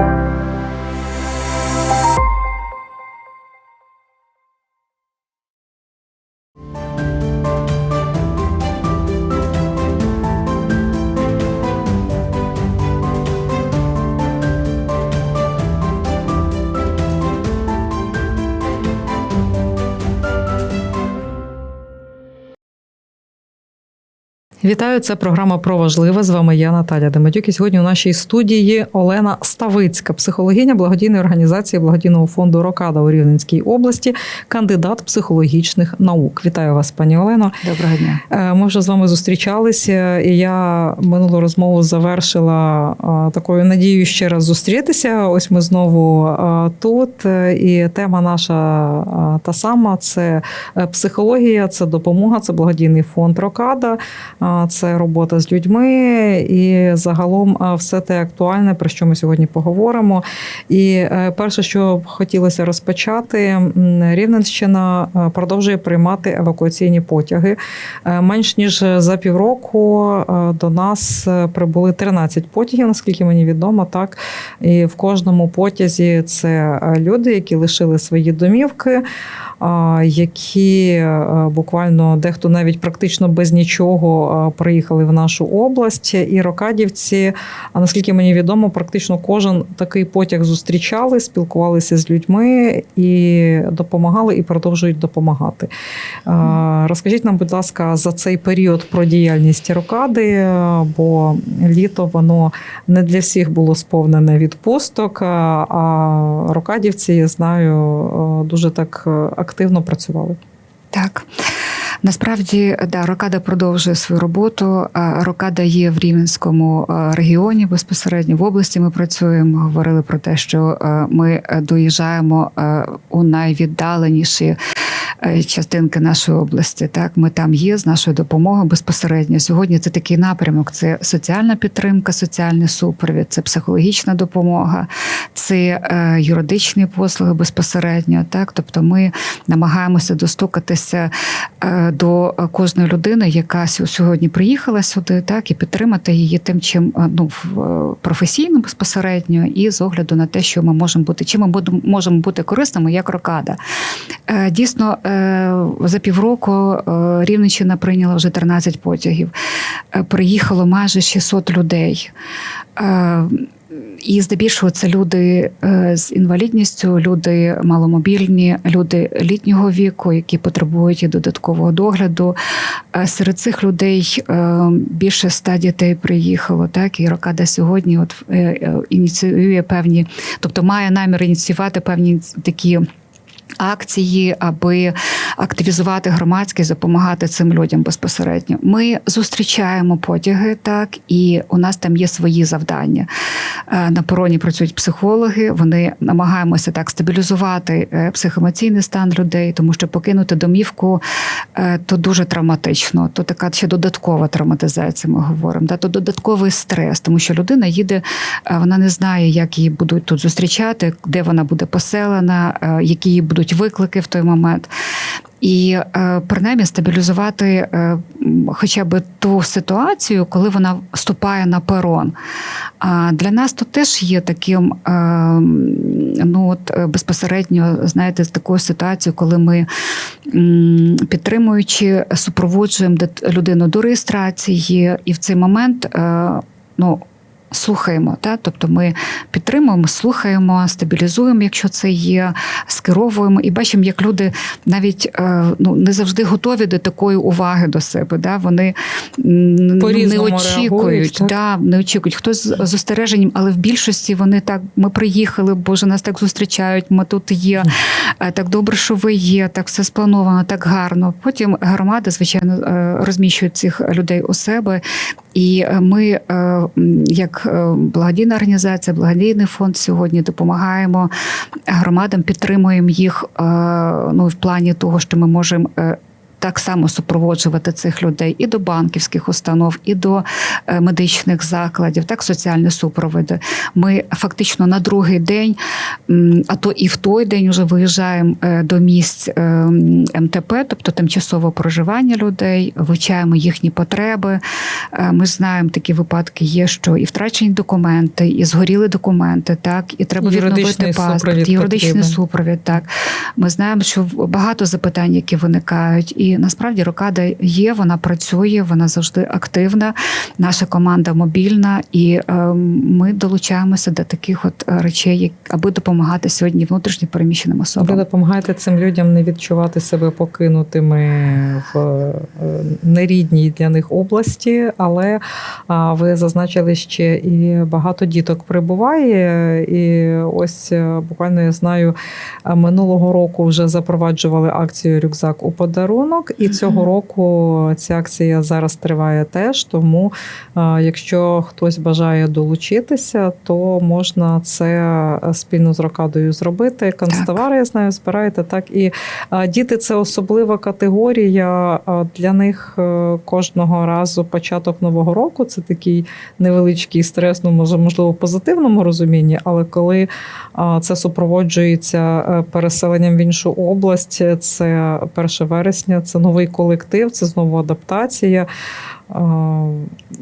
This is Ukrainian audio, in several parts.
Thank you. Вітаю, це програма про важливе. З вами я Наталя Демедюк. І сьогодні у нашій студії Олена Ставицька, психологиня благодійної організації благодійного фонду Рокада у Рівненській області, кандидат психологічних наук. Вітаю вас, пані Олено. Доброго дня. Е, Ми вже з вами зустрічалися, і я минулу розмову завершила е, такою надією ще раз зустрітися. Ось ми знову е, тут. І тема наша та сама: це психологія, це допомога, це благодійний фонд Рокада, це робота з людьми і загалом все те актуальне, про що ми сьогодні поговоримо. І е, перше, що хотілося розпочати, Рівненщина е, продовжує приймати евакуаційні потяги. Е, Менш ніж за півроку до нас прибули 13 потягів, наскільки мені відомо, так. І в кожному потязі це люди, які лишили свої домівки, які буквально дехто навіть практично без нічого приїхали в нашу область. І рокадівці, а наскільки мені відомо, практично кожен такий потяг зустрічали, спілкувалися з людьми і допомагали, і продовжують допомагати. Розкажіть нам, будь ласка, за цей період про діяльність рокади, бо літо воно не для всіх було сповнене відпусток. а- рокадівці, я знаю, дуже так активно працювали. Так. Насправді, да, Рокада продовжує свою роботу. Рокада є в Рівненському е, регіоні безпосередньо в області. Ми працюємо. Говорили про те, що е, ми доїжджаємо е, у найвіддаленіші частинки нашої області. Так, ми там є з нашою допомогою безпосередньо. Сьогодні це такий напрямок: це соціальна підтримка, соціальний супровід, це психологічна допомога, це е, юридичні послуги безпосередньо. Так, тобто ми намагаємося достукатися е, до кожної людини, яка сьо- сьогодні приїхала сюди, так і підтримати її тим, чим е, ну в- е, професійно безпосередньо, і з огляду на те, що ми можемо бути, чим ми можемо бути корисними як рокада. Е, Дійсно, е, за півроку е, Рівненщина прийняла вже 13 потягів. Е, Приїхало майже 600 людей. Е, І здебільшого це люди е, з інвалідністю, люди маломобільні, люди літнього віку, які потребують додаткового догляду. Е, Серед цих людей е, більше ста дітей приїхало. Так і Рокада сьогодні от е, е, ініціює певні, тобто має намір ініціювати певні такі. Акції, аби активізувати громадськість, допомагати цим людям безпосередньо. Ми зустрічаємо потяги, так і у нас там є свої завдання. Е, На пороні працюють психологи. Вони намагаємося так стабілізувати е, психоемоційний стан людей, тому що покинути домівку е, то дуже травматично. То така ще додаткова травматизація. Ми говоримо. Да? То додатковий стрес, тому що людина їде, вона не знає, як її будуть тут зустрічати, де вона буде поселена, які її будуть виклики в той момент. І е, принаймні стабілізувати е, хоча б ту ситуацію, коли вона вступає на перон. А для нас то теж є таким е, ну от безпосередньо, знаєте, з такою ситуацією, коли ми підтримуючи, супроводжуємо людину до реєстрації, і в цей момент ну. Слухаємо, та тобто ми підтримуємо, слухаємо, стабілізуємо, якщо це є, скеровуємо і бачимо, як люди навіть е, ну не завжди готові до такої уваги до себе. Да? Вони не По-різному очікують, так? да, не очікують. Хтось з застереженням, але в більшості вони так: ми приїхали, Боже, нас так зустрічають. Ми тут є. е, Так добре, що ви є, так все сплановано, так гарно. Потім громада, звичайно, е, розміщує цих людей у себе. І е, ми, е, як е, благодійна організація, благодійний фонд, сьогодні допомагаємо громадам, підтримуємо їх ну, в плані того, що ми можемо. Так само супроводжувати цих людей і до банківських установ, і до е, медичних закладів, так соціальні супроводи. Ми фактично на другий день, а то і в той день вже виїжджаємо е, до місць е, МТП, тобто тимчасове проживання людей, вивчаємо їхні потреби. Ми знаємо, такі випадки є, що і втрачені документи, і згоріли документи, так і треба Юридичний відновити паспорт, юридичний потрібен. супровід. Так ми знаємо, що багато запитань, які виникають, і насправді рокада є, вона працює, вона завжди активна. Наша команда мобільна, і е, ми долучаємося до таких от е, речей, аби допомагати сьогодні внутрішньо переміщеним Ви особам. допомагаєте цим людям не відчувати себе покинутими в е, нерідній для них області, але ви зазначили ще і багато діток прибуває. І ось буквально я знаю, минулого року вже запроваджували акцію Рюкзак у подарунок, і цього року ця акція зараз триває теж. Тому, е, якщо хтось бажає долучитися, то можна це е, спільно з рокадою зробити. Канцтовари, я знаю, збираєте так. І е, діти це особлива категорія. Для них кожного разу початок нового року це такий невеличкий стрес, ну може, можливо, в позитивному розумінні, але коли це супроводжується переселенням в іншу область, це 1 вересня, це новий колектив, це знову адаптація.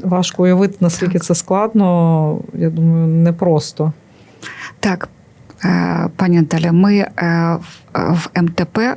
Важко уявити, наскільки Так. це складно. Я думаю, непросто. Так, е, пані Наталя, ми е, в- МТП, е,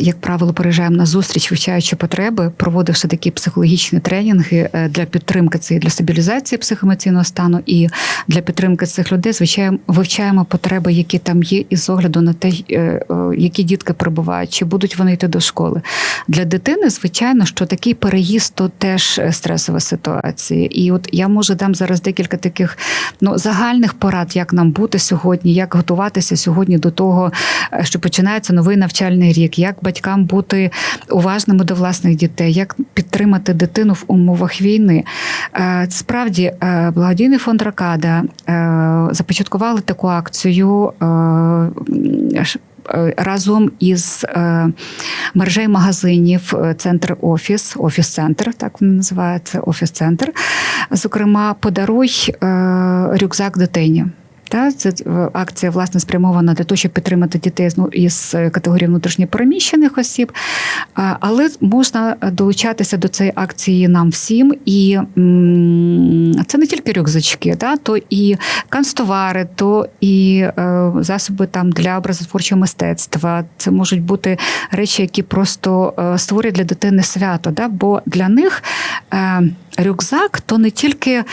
як правило, переїжджаємо на зустріч, вивчаючи потреби, проводивши такі психологічні тренінги е, для підтримки і для стабілізації психоемоційного стану, і для підтримки цих людей, звичайно, вивчаємо потреби, які там є, і з огляду на те, е, які дітки перебувають, чи будуть вони йти до школи. Для дитини, звичайно, що такий переїзд то теж стресова ситуація. І от я може дам зараз декілька таких ну, загальних порад, як нам бути сьогодні, як готуватися сьогодні до того, е, що починається новий навчальний рік, як батькам бути уважними до власних дітей, як підтримати дитину в умовах війни. Е, Справді, е, благодійний фонд Ракада е, започаткували таку акцію. Разом із мережею магазинів центр офіс, офіс-центр, так він називається офіс-центр. Зокрема, подаруй рюкзак дитині. Та це е, акція власне спрямована для того, щоб підтримати дітей ну, із е, категорії внутрішньопереміщених осіб. Але можна долучатися до цієї акції нам всім. І це не тільки рюкзачки, та, то і канцтовари, то і е, засоби там для образотворчого мистецтва. Це можуть бути речі, які просто створять для дитини свято. Да? Бо для них рюкзак то не тільки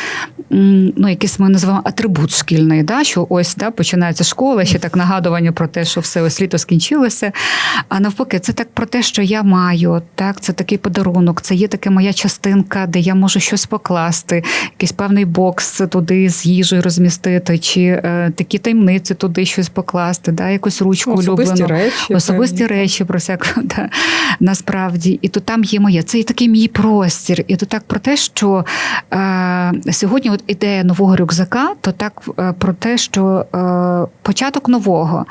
ну, якийсь ми називаємо атрибут шкільний, да? що ось да, починається школа, ще так нагадування про те, що все ось літо скінчилося. А навпаки, це так про те, що я маю, так, це такий подарунок, це є така моя частинка, де я можу щось покласти, якийсь певний бокс туди з їжею розмістити, чи е, такі таємниці туди щось покласти, да, якусь ручку Особисті улюблену. речі. Особисті певні. речі про всяку, да, насправді. І то там є моє. Це і такий мій простір. І то так про те, що е, сьогодні от ідея нового рюкзака, то так е, про те, що е, початок нового.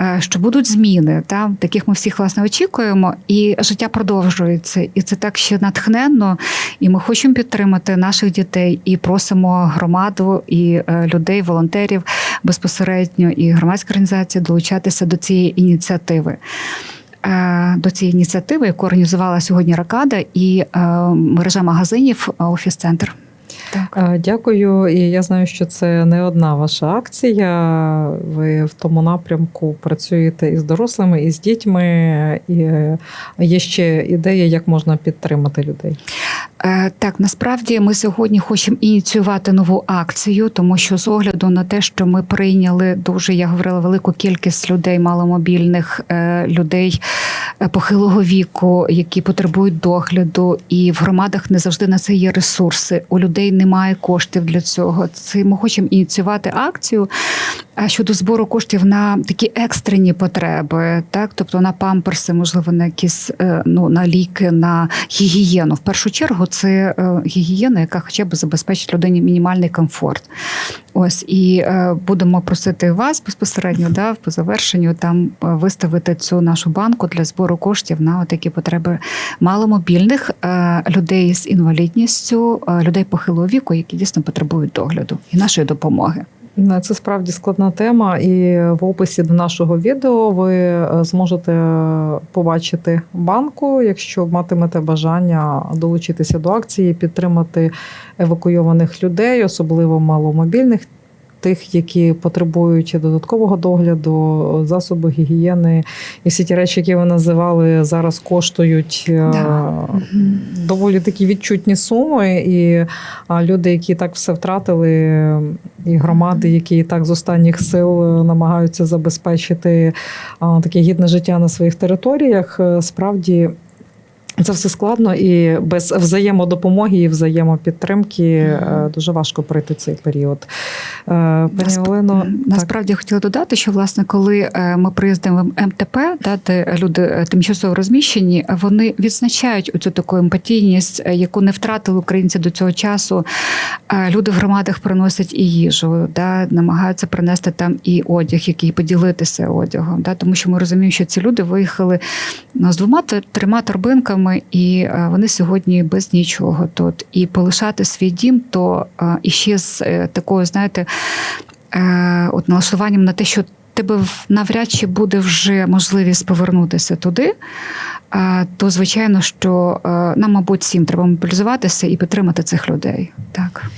е, Що будуть зміни, та таких ми всіх власне очікуємо, і життя продовжується, і це так ще натхненно. І ми хочемо підтримати наших дітей і просимо громаду і е, людей, волонтерів безпосередньо і громадські організації долучатися до цієї ініціативи. Е, До цієї ініціативи, яку організувала сьогодні Ракада і е, мережа магазинів Офіс-центр. Так. Е, Дякую. І я знаю, що це не одна ваша акція. Ви в тому напрямку працюєте і з дорослими, і з дітьми. І є ще ідея, як можна підтримати людей. Е, Так, насправді ми сьогодні хочемо ініціювати нову акцію, тому що з огляду на те, що ми прийняли дуже, я говорила, велику кількість людей, маломобільних е, людей е, похилого віку, які потребують догляду, і в громадах не завжди на це є ресурси. У людей немає коштів для цього. Це ми хочемо ініціювати акцію. Щодо збору коштів на такі екстрені потреби, так тобто на памперси, можливо, на якісь ну на ліки, на гігієну. В першу чергу це е, гігієна, яка хоча б забезпечить людині мінімальний комфорт. Ось і е, будемо просити вас безпосередньо, да, по завершенню там е, виставити цю нашу банку для збору коштів на такі потреби маломобільних людей з інвалідністю, людей похилого віку, які дійсно потребують догляду і нашої допомоги. Не, Це справді складна тема, і в описі до нашого відео ви е, зможете побачити банку, якщо матимете бажання долучитися до акції, підтримати евакуйованих людей, особливо маломобільних. Тих, які потребують додаткового догляду, засоби гігієни, і всі ті речі, які ви називали, зараз коштують е, Да. Доволі такі відчутні суми. І люди, які так все втратили, і громади, які так з останніх сил е, намагаються забезпечити таке гідне життя на своїх територіях, е, справді. Це все складно і без взаємодопомоги і взаємопідтримки е, дуже важко пройти цей період. Е, Пані Насп- Олено. Насправді я хотіла додати, що власне, коли е, ми приїздимо в МТП, да, де люди тимчасово розміщені, вони відзначають оцю таку емпатійність, яку не втратили українці до цього часу. Люди в громадах приносять і їжу, да, намагаються принести там і одяг, який поділитися одягом. Да, тому що ми розуміємо, що ці люди виїхали ну, з двома трьома торбинками, і е, вони сьогодні без нічого тут. І полишати свій дім, то е, іще з е, такою, знаєте, от налаштуванням на те, що тебе навряд чи буде вже можливість повернутися туди, то звичайно, що нам, мабуть, всім треба мобілізуватися і підтримати цих людей. Так.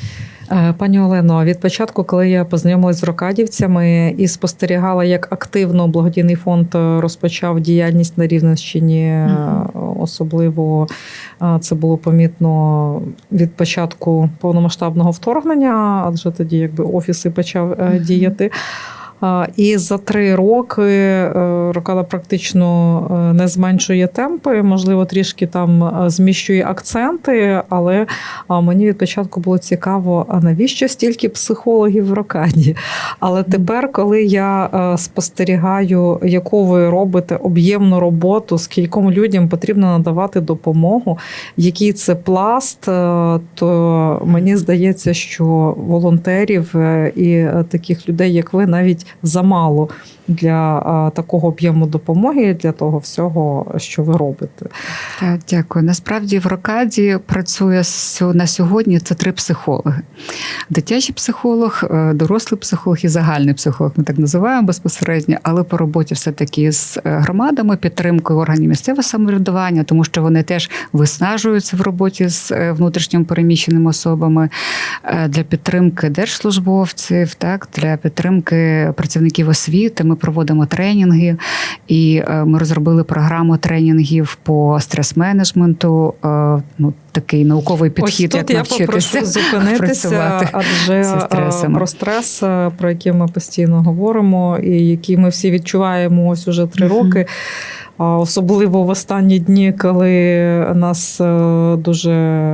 Пані Олено, від початку, коли я познайомилася з рокадівцями і спостерігала, як активно благодійний фонд розпочав діяльність на Рівненщині, особливо е, це було помітно від початку повномасштабного вторгнення, адже тоді якби офіси почав е, діяти. І за три роки е, Рокада практично е, не зменшує темпи, можливо, трішки там е, зміщує акценти, але мені від початку було цікаво, а навіщо стільки психологів в Рокаді? Але тепер, коли я спостерігаю, яку ви робите об'ємну роботу, скільком людям потрібно надавати допомогу, який це пласт, то мені здається, що волонтерів і таких людей, як ви, навіть замало для такого об'єму допомоги, для того всього, що ви робите. Так, дякую. Насправді в Рокаді працює на сьогодні це три психологи: дитячий психолог, е, дорослий психолог і загальний психолог. Ми так називаємо безпосередньо, але по роботі все таки з е, громадами, підтримкою органів місцевого самоврядування, тому що вони теж виснажуються в роботі з е, внутрішньо переміщеними особами для підтримки держслужбовців, так для підтримки працівників освіти. Ми проводимо тренінги, і е, ми розробили програму тренінгів по стрес-менеджменту. е, Ну, такий науковий підхід, Ось тут як я навчитися попрошу зупинитися, працювати адже е, про стрес, про який ми постійно говоримо, і який ми всі відчуваємо ось уже три Мгм. роки. Особливо в останні дні, коли нас е, дуже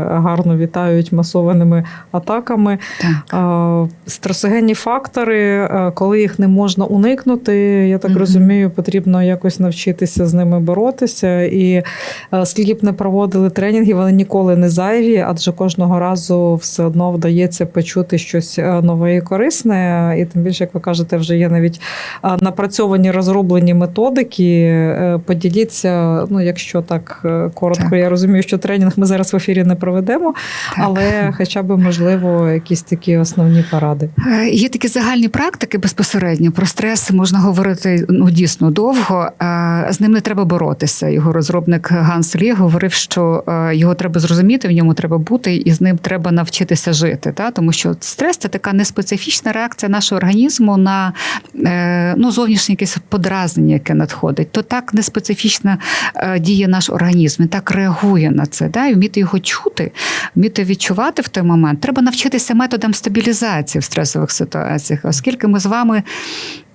гарно вітають масованими атаками. Так. Стресогенні фактори, е, коли їх не можна уникнути, я так Мгм. розумію, потрібно якось навчитися з ними боротися. І е, скільки б не проводили тренінги, вони ніколи не зайві, адже кожного разу все одно вдається почути щось нове і корисне. І тим більше, як ви кажете, вже є навіть напрацьовані розроблені методики. Поділіться, ну якщо так е, коротко, Так. я розумію, що тренінг ми зараз в ефірі не проведемо. Так. Але хоча б можливо якісь такі основні поради. Е, Є такі загальні практики безпосередньо про стрес можна говорити ну дійсно довго. Е, З ним не треба боротися. Його розробник Ганс Лє говорив, що його треба зрозуміти, в ньому треба бути, і з ним треба навчитися жити. Та тому що стрес це така неспецифічна реакція нашого організму на ну зовнішнє якесь подразнення, яке надходить. То так неспецифічна діє наш організм. Він так реагує на це. Да? І вміти його чути, вміти відчувати в той момент. Треба навчитися методам стабілізації в стресових ситуаціях, оскільки ми з вами.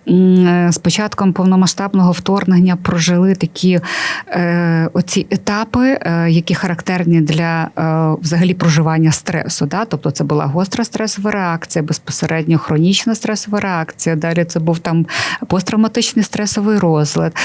Е, з початком повномасштабного вторгнення прожили такі е, оці етапи, е, які характерні для е, взагалі проживання стресу. Да? Тобто це була гостра стресова реакція, безпосередньо хронічна стресова реакція. Далі це був там посттравматичний стресовий розлад.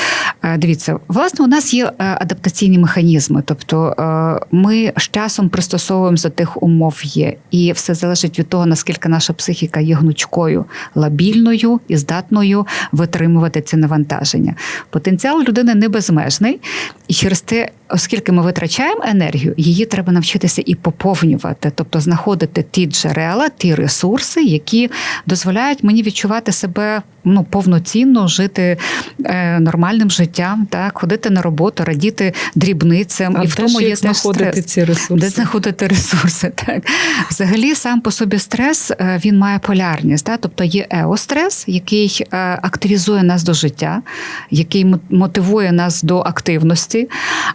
Е, Дивіться, власне, у нас є е, адаптаційні механізми, тобто е, ми з часом пристосовуємося до тих умов є, і все залежить від того, наскільки наша психіка є гнучкою, лабільною і здатною витримувати ці навантаження. Потенціал людини не безмежний, і через те, оскільки ми витрачаємо енергію, її треба навчитися і поповнювати, тобто знаходити ті джерела, ті ресурси, які дозволяють мені відчувати себе ну повноцінно, жити е, нормальним життям, так ходити на роботу, радіти дрібницям, А і в тому є знаходити стрес. ці ресурси? Де знаходити ресурси? Так взагалі сам по собі стрес е, він має полярність. Так? Тобто є еострес, який е, активізує нас до життя, який мотивує нас до активності.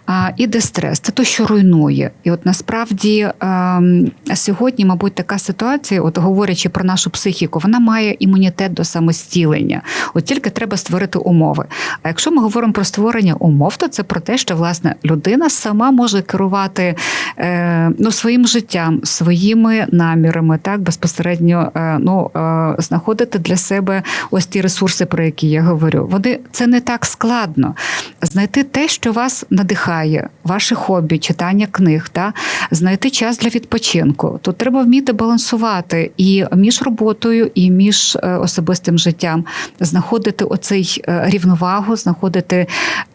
А і дестрес це то, що руйнує. І от насправді ем, сьогодні, мабуть, така ситуація, от говорячи про нашу психіку, вона має імунітет до самостілення. От тільки треба створити умови. А якщо ми говоримо про створення умов, то це про те, що власне людина сама може керувати е, ну, своїм життям, своїми намірами, так безпосередньо е, ну, е, знаходити для себе ось ті ресурси, про які я говорю. Вони це не так складно. Знайти те, що вас надихає, ваше хобі, читання книг, та знайти час для відпочинку. Тут треба вміти балансувати і між роботою, і між е, особистим життям, знаходити оцей е, рівновагу, знаходити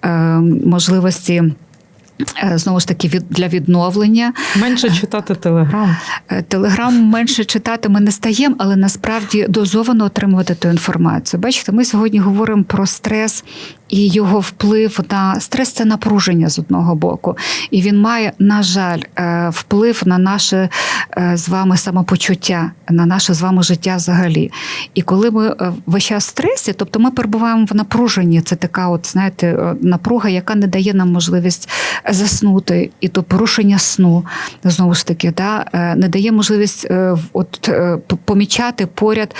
е, можливості. Знову ж таки, від для відновлення Менше читати телеграм. Телеграм менше читати ми не стаємо, але насправді дозовано отримувати ту інформацію. Бачите, ми сьогодні говоримо про стрес і його вплив на стрес це напруження з одного боку. І він має, на жаль, е, вплив на наше е, з вами самопочуття, на наше з вами життя взагалі. І коли ми е, весь час в стресі, тобто ми перебуваємо в напруженні, це така, от знаєте, напруга, яка не дає нам можливість заснути, і то порушення сну знову ж таки, да, не дає можливість от, помічати поряд.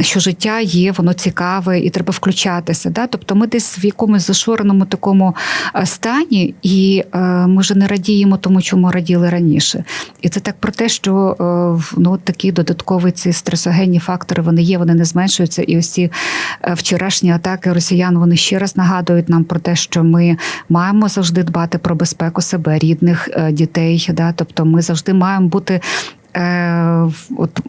Що життя є, воно цікаве, і треба включатися. Да? Тобто ми десь в якомусь зашореному такому е, стані, і е, ми вже не радіємо тому, чому раділи раніше. І це так про те, що е, ну, такі додаткові ці стресогенні фактори вони є, вони не зменшуються. І ось ці вчорашні атаки росіян вони ще раз нагадують нам про те, що ми маємо завжди дбати про безпеку себе, рідних дітей. Да? Тобто ми завжди маємо бути. е, От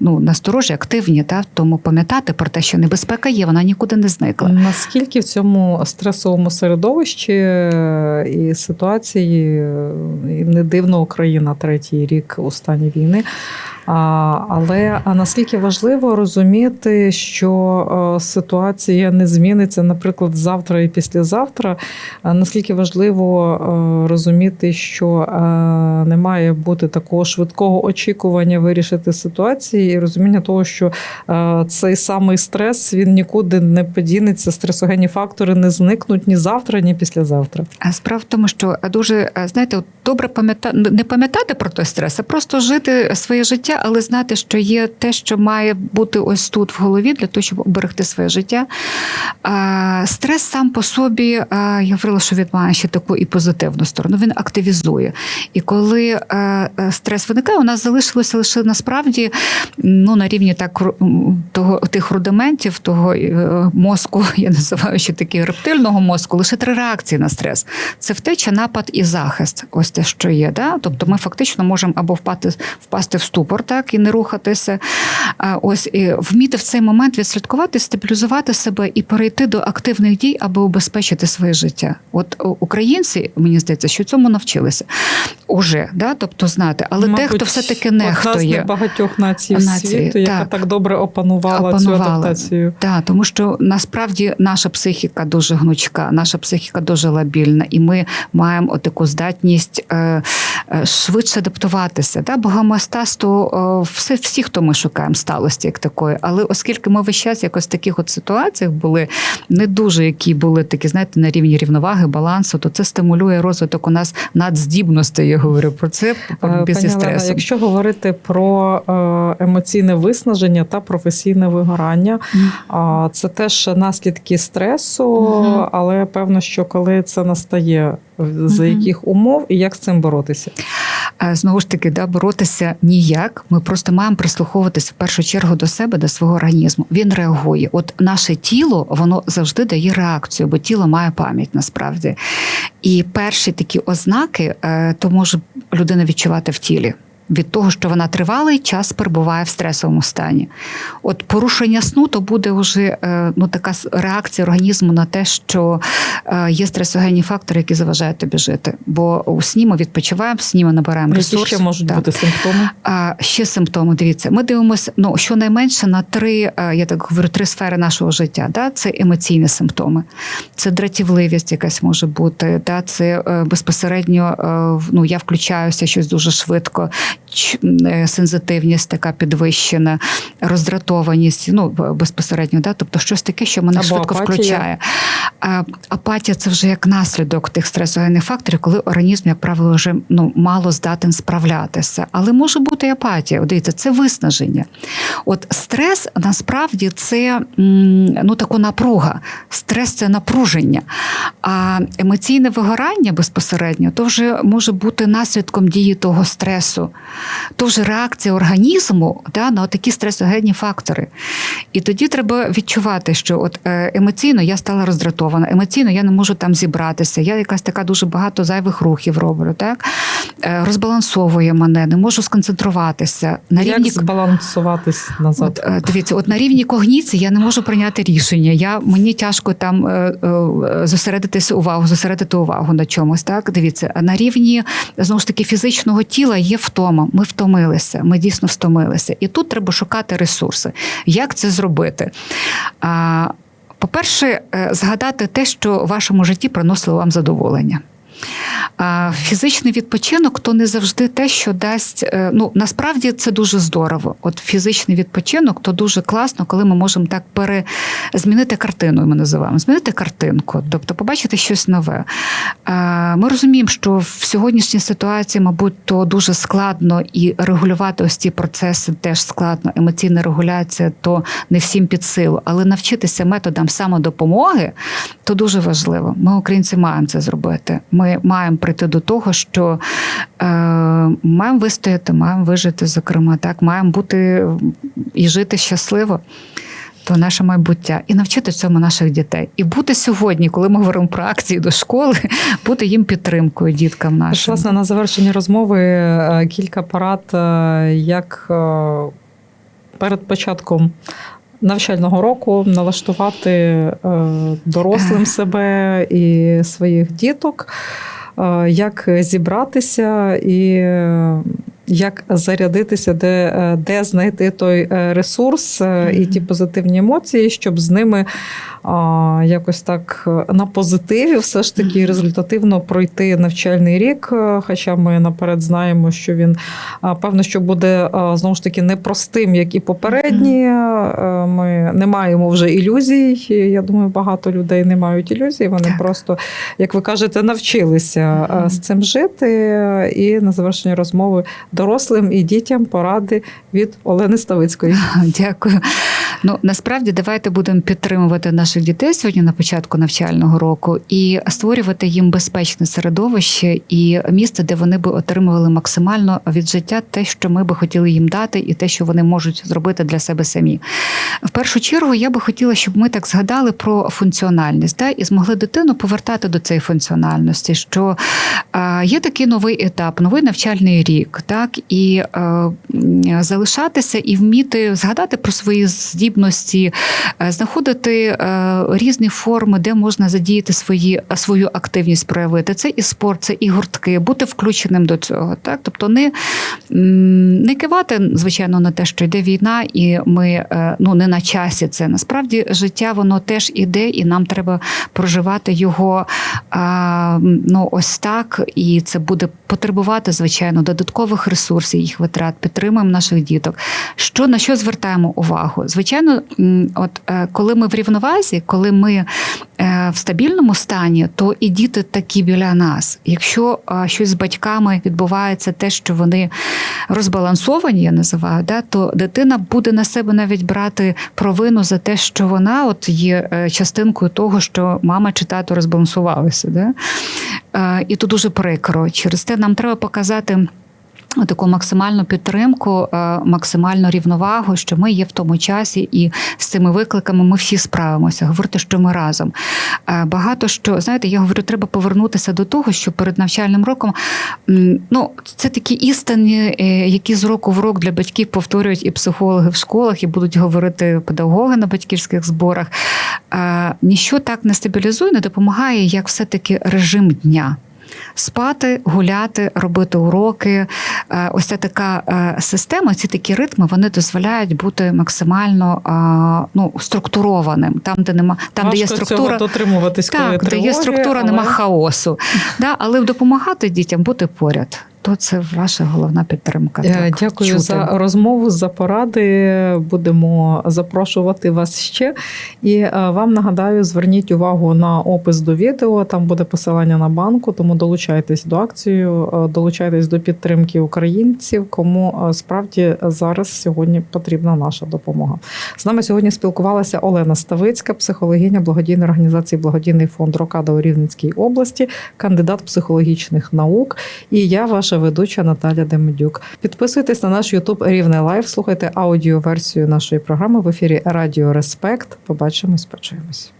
ну насторожі активні, та тому пам'ятати про те, що небезпека є, вона нікуди не зникла. Наскільки в цьому стресовому середовищі е, і ситуації е, і не дивно Україна третій рік у стані війни. А, але а наскільки важливо розуміти, що е, ситуація не зміниться, наприклад, завтра і післязавтра. А наскільки важливо розуміти, що не має бути такого швидкого очікування вирішити ситуації, і розуміння того, що е, цей самий стрес він нікуди не подінеться, стресогенні фактори не зникнуть ні завтра, ні післязавтра. А справа в тому, що дуже е, знаєте, добре пам'ятати не пам'ятати про той стрес, а просто жити своє життя, але знати, що є те, що має бути ось тут в голові для того, щоб оберегти своє життя. Стрес сам по собі, я говорила, що він має ще таку і позитивну сторону. Він активізує. І коли е, е, стрес виникає, у нас залишилося лише насправді ну, на рівні так того тих рудиментів, того е, мозку, я називаю ще таки рептильного мозку, лише три реакції на стрес: це втеча, напад і захист. Ось те, що є. Да? Тобто ми фактично можемо або впасти, впасти в ступор, так і не рухатися. А ось і вміти в цей момент відслідкувати, стабілізувати себе і перейти до активних дій, аби убезпечити своє життя. От українці, мені здається, що цьому навчилися уже, да? тобто знати, але Мабуть, дехто все-таки Одна з нехтує. небагатьох націй Нації, світу, яка так. так добре опанувала, цю адаптацію. Так, тому що насправді наша психіка дуже гнучка, наша психіка дуже лабільна, і ми маємо таку здатність е, е, швидше адаптуватися. Да? Богомостаз, то е, все, всі, хто ми шукаємо сталості як такої. Але оскільки ми весь час якось в таких от ситуаціях були не дуже, які були такі, знаєте, на рівні рівноваги, балансу, то це стимулює розвиток у нас надздібностей. Я говорю про це пані Олено. Якщо говорити про е, емоційне виснаження та професійне вигорання, а, це теж наслідки стресу, але певно, що коли це настає, за яких умов і як з цим боротися? Е, Знову ж таки, да, боротися ніяк. Ми просто маємо прислуховуватися в першу чергу до себе, до свого організму. Він реагує. От наше тіло воно завжди дає реакцію, бо тіло має пам'ять насправді. І перші такі ознаки е, то може людина відчувати в тілі. Від того, що вона тривалий час перебуває в стресовому стані. От порушення сну то буде вже е, ну, така реакція організму на те, що е, є стресогенні фактори, які заважають тобі жити. Бо у сні ми відпочиваємо, в сні ми набираємо Які ресурс. ще можуть Так. бути симптоми? А ще симптоми. Дивіться, ми дивимося ну щонайменше на три, е, я так говорю, три сфери нашого життя. Да? Це емоційні симптоми, це дратівливість, якась може бути. Да? Це безпосередньо ну, я включаюся щось дуже швидко, сензитивність така підвищена, роздратованість, ну безпосередньо, да? тобто щось таке, що мене Або швидко апатія. включає. А, апатія це вже як наслідок тих стресогенних факторів, коли організм, як правило, вже ну мало здатен справлятися. Але може бути і апатія. Дивіться, це виснаження. От стрес насправді це ну таку напруга. Стрес це напруження. А емоційне вигорання безпосередньо то вже може бути наслідком дії того стресу, то вже реакція організму да, на такі стресогенні фактори. І тоді треба відчувати, що от е, емоційно я стала роздратована, емоційно я не можу там зібратися. Я якась така дуже багато зайвих рухів роблю, так Е, розбалансовує мене, не можу сконцентруватися. На Як рівні збалансуватись назад? От, е, дивіться, от на рівні когніції я не можу прийняти рішення. Я мені тяжко там зосередитися увагу, зосередити увагу на чомусь. Так, дивіться, на рівні знову ж таки фізичного тіла є втома. Ми втомилися, ми дійсно втомилися. І тут треба шукати ресурси. Як це зробити? По-перше, е, згадати те, що в вашому житті приносило вам задоволення. Фізичний відпочинок то не завжди те, що дасть. е, Ну насправді це дуже здорово. От фізичний відпочинок то дуже класно, коли ми можемо так пере змінити картину. Ми називаємо змінити картинку, тобто побачити щось нове. Ми розуміємо, що в сьогоднішній ситуації, мабуть, то дуже складно і регулювати ось ці процеси теж складно. Емоційна регуляція то не всім під силу, але навчитися методам самодопомоги то дуже важливо. Ми, українці, маємо це зробити. Ми маємо прийти до того, що е, маємо вистояти, маємо вижити, зокрема, так, маємо бути і жити щасливо. То наше майбуття і навчити цьому наших дітей, і бути сьогодні, коли ми говоримо про акції до школи, бути їм підтримкою, діткам нашим. Власне, на завершення розмови е, кілька порад, е, як е, перед початком навчального року налаштувати дорослим себе і своїх діток, як зібратися і е, як зарядитися, де, е, де знайти той е, ресурс і ті позитивні емоції, щоб з ними якось так е, на позитиві все ж таки результативно пройти навчальний рік. е, Хоча ми наперед знаємо, що він а, певно, що буде а, знову ж таки непростим, як і попередні. Е, Ми не маємо вже ілюзій. Я думаю, багато людей не мають ілюзій. Вони Так. просто, як ви кажете, навчилися Мгм. з цим жити. І на завершення розмови дорослим і дітям поради від Олени Ставицької. Дякую. Ну насправді давайте будемо підтримувати наших дітей сьогодні на початку навчального року і створювати їм безпечне середовище і місце, де вони би отримували максимально від життя те, що ми би хотіли їм дати, і те, що вони можуть зробити для себе самі. В першу чергу я би хотіла, щоб ми так згадали про функціональність да, і змогли дитину повертати до цієї функціональності, що е, є такий новий етап, новий навчальний рік, так і е, залишатися і вміти згадати про свої здібності. Потрібності, е, знаходити е, різні форми, де можна задіяти свої, свою активність проявити. Це і спорт, це і гуртки, бути включеним до цього. Так? Тобто не, не кивати, звичайно, на те, що йде війна, і ми е, ну, не на часі це. Насправді життя воно теж іде, і нам треба проживати його ну, ось так. І це буде потребувати, звичайно, додаткових ресурсів, їх витрат, підтримуємо наших діток. Що на що звертаємо увагу? Звичайно, м, от е, коли ми в рівновазі, коли ми е, в стабільному стані, то і діти такі біля нас. Якщо щось з батьками відбувається, те, що вони розбалансовані, я називаю, да, то дитина буде на себе навіть брати провину за те, що вона от є е, частинкою того, що мама чи тато розбалансувалися. Да? І тут дуже прикро. Через те нам треба показати. Таку максимальну підтримку, е, максимальну рівновагу, що ми є в тому часі, і з цими викликами ми всі справимося. Говорити, що ми разом. Е, Багато що знаєте, я говорю, треба повернутися до того, що перед навчальним роком ну це такі істини, е, які з року в рок для батьків повторюють і психологи в школах, і будуть говорити педагоги на батьківських зборах. Ніщо так не стабілізує, не допомагає, як все-таки режим дня. Спати, гуляти, робити уроки. Е, Ось ця така е, система, ці такі ритми вони дозволяють бути максимально ну, структурованим. Там, де нема, там, де є структура, дотримуватись, коли так, де є структура, але- нема хаосу. Да, але допомагати дітям бути поряд. То це ваша головна підтримка. Е, Так, Дякую чути. за розмову, за поради. Будемо запрошувати вас ще. І е, вам нагадаю, зверніть увагу на опис до відео. Там буде посилання на банку, тому долучайтесь до акції, е, долучайтесь до підтримки українців, кому справді зараз сьогодні потрібна наша допомога. З нами сьогодні спілкувалася Олена Ставицька, психологиня благодійної організації Благодійний фонд Рокада у Рівненській області, кандидат психологічних наук. І я, ваша ведуча Наталя Демедюк. Підписуйтесь на наш Ютуб Рівне Лайв. Слухайте аудіоверсію нашої програми в ефірі Радіо Респект. Побачимось, почуємось.